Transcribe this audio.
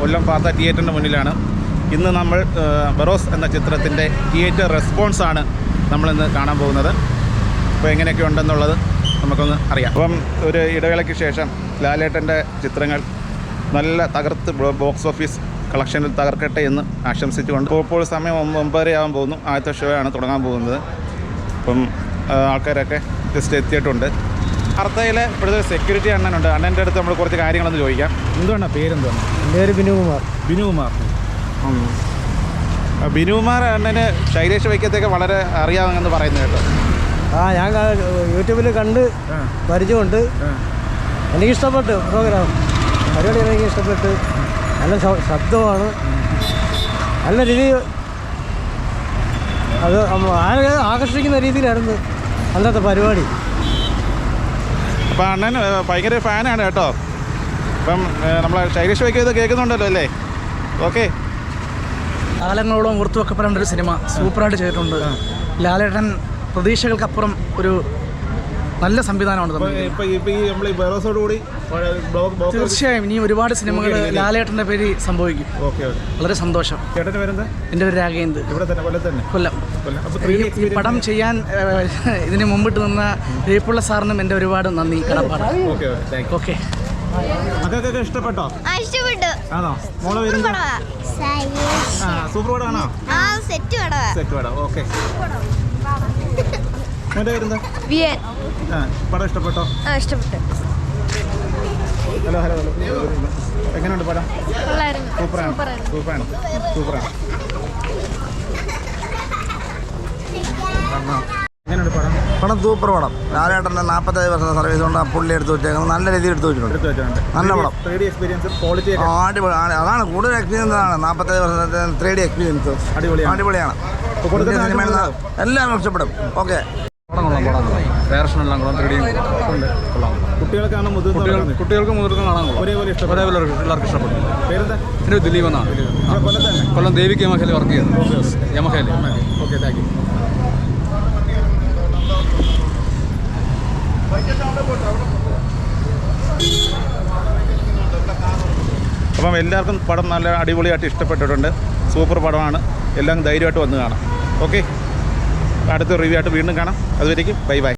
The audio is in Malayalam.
കൊല്ലം വാർത്ത തിയേറ്ററിന്റെ മുന്നിലാണ്. ഇന്ന് നമ്മൾ ബറോസ് എന്ന ചിത്രത്തിന്റെ തിയേറ്റർ റെസ്പോൺസാണ് നമ്മളിന്ന് കാണാൻ പോകുന്നത്. അപ്പോൾ എങ്ങനെയൊക്കെ ഉണ്ടെന്നുള്ളത് നമുക്കൊന്ന് അറിയാം. അപ്പം ഒരു ഇടവേളയ്ക്ക് ശേഷം ലാലേട്ടന്റെ ചിത്രങ്ങൾ നല്ല തകർത്ത് ബോക്സ് ഓഫീസ് കളക്ഷനിൽ തകർക്കട്ടെ എന്ന് ആശംസിച്ചുകൊണ്ട് ഇപ്പോൾ സമയം ഒമ്പ- ഒമ്പതര ആകാൻ പോകുന്നു. ആദ്യത്തെ ഷോയാണ് തുടങ്ങാൻ പോകുന്നത്. അപ്പം ആൾക്കാരൊക്കെ ജസ്റ്റ് എത്തിയിട്ടുണ്ട്. വാർത്തയിലെ ഇപ്പോഴത്തെ സെക്യൂരിറ്റി അണ്ണനുണ്ട്. അണ്ണന്റെ അടുത്ത് നമ്മൾ കുറച്ച് കാര്യങ്ങളൊന്ന് ചോദിക്കാം. എന്തുവാണ് പേരെന്തുവാണ് എന്റെ പേര് ബിനുകുമാർ. ബിനുകുമാർ. ബിനുകുമാർ അണ്ണന് ശൈലേഷ് വൈക്കത്തൊക്കെ വളരെ അറിയാമെന്ന് പറയുന്നത് കേട്ടോ. ആ ഞാൻ യൂട്യൂബിൽ കണ്ട് പരിചയമുണ്ട്. എനിക്കിഷ്ടപ്പെട്ടു പ്രോഗ്രാം. പരിപാടി എനിക്ക് ഇഷ്ടപ്പെട്ടു നല്ല ശബ്ദമാണ്. നല്ല രീതി അത് ആകർഷിക്കുന്ന രീതിയിലായിരുന്നു അന്നത്തെ പരിപാടി. അപ്പം അണ്ണൻ ഭയങ്കര ഫാനാണ് കേട്ടോ. അപ്പം നമ്മളെ ശൈലേഷ് വൈക്കത്ത് കേൾക്കുന്നുണ്ടല്ലോ അല്ലേ? ഓക്കെ. കാലങ്ങളോളം ഓർത്തു വെക്കപ്പെടേണ്ട ഒരു സിനിമ സൂപ്പറായിട്ട് ചെയ്തിട്ടുണ്ട്. ലാലേട്ടൻ പ്രതീക്ഷകൾക്കപ്പുറം ഒരു നല്ല സംവിധാനമാണ് കൂടി തീർച്ചയായും ഇനി ഒരുപാട് സിനിമകൾ ലാലേട്ടന്റെ പേര് സംഭവിക്കും. വളരെ സന്തോഷം. എന്റെ പേര് തന്നെ. കൊല്ലം. പടം ചെയ്യാൻ ഇതിന് മുമ്പിട്ട് നിന്ന ജയപ്പുള്ള സാറിനും എന്റെ ഒരുപാട് നന്ദി. കടപ്പാട്. ഓക്കെ മക്കൾക്കൊക്കെ ഇഷ്ടപ്പെട്ടോ? ആ ഇഷ്ടപ്പെട്ടു. ആണോ? മോളെ വരുന്നത്? സൂപ്പർ പടമാണോ? ആ സെറ്റ് പടവാ. സെറ്റ് പടം ഓക്കെ മോന്റെ വരുന്നത്? പടം ഇഷ്ടപ്പെട്ടോ? ആ ഇഷ്ടപ്പെട്ടു. Hello hello hello. എങ്ങനെയുണ്ട് പടം? സൂപ്പറാണ്. സൂപ്പറാണ്. സൂപ്പറാണ്. പടം പടം സൂപ്പർ പടം. ലാലേട്ടന്റെ നാൽപ്പത്തഞ്ച് വർഷത്തെ സർവീസ് കൊണ്ട് ആ പുള്ളി എടുത്ത് വെച്ചേക്കുന്നത് നല്ല രീതിയിൽ എടുത്ത് വെച്ചിട്ടുണ്ട്. നല്ല പടം. ത്രീ എക്സ്പീരിയൻസ് ക്വാളിറ്റി അടിപൊളി. ആണ്. അതാണ് കൂടുതൽ എക്സ്പീരിയൻസ് ആണ്. നാൽപ്പത്തഞ്ച് വർഷത്തെ ത്രീ ഡി എക്സ്പീരിയൻസ് അടിപൊളിയാണ്. സിനിമയിൽ എല്ലാവരും ഇഷ്ടപ്പെടും. ഓക്കെ പടം കൊള്ളാം. ത്രീ ഡിയും കുട്ടികൾക്കാണ് കുട്ടികൾക്ക് മുതിർന്ന കാണാൻ കൊള്ളാം. ഒരേപോലെ ഇഷ്ടപ്പെടും. ഒരേപോലെ എല്ലാവർക്കും ഇഷ്ടപ്പെടും. പേരെന്താ? എന്റെ ദിലീപ് എന്നാണ്. ഇവിടെ കൊല്ലം ദേവിക്ക് യമഹയിൽ വർക്ക് ചെയ്യുന്നു. യമഹയിൽ ഓക്കെ താങ്ക് യു. അപ്പം എല്ലാവർക്കും പടം നല്ല അടിപൊളിയായിട്ട് ഇഷ്ടപ്പെട്ടിട്ടുണ്ട്. സൂപ്പർ പടമാണ്. എല്ലാം ധൈര്യമായിട്ട് വന്ന് കാണാം. ഓക്കെ. അടുത്ത റിവ്യൂ ആയിട്ട് വീണ്ടും കാണാം. അതുവരേക്കും ബൈ ബൈ.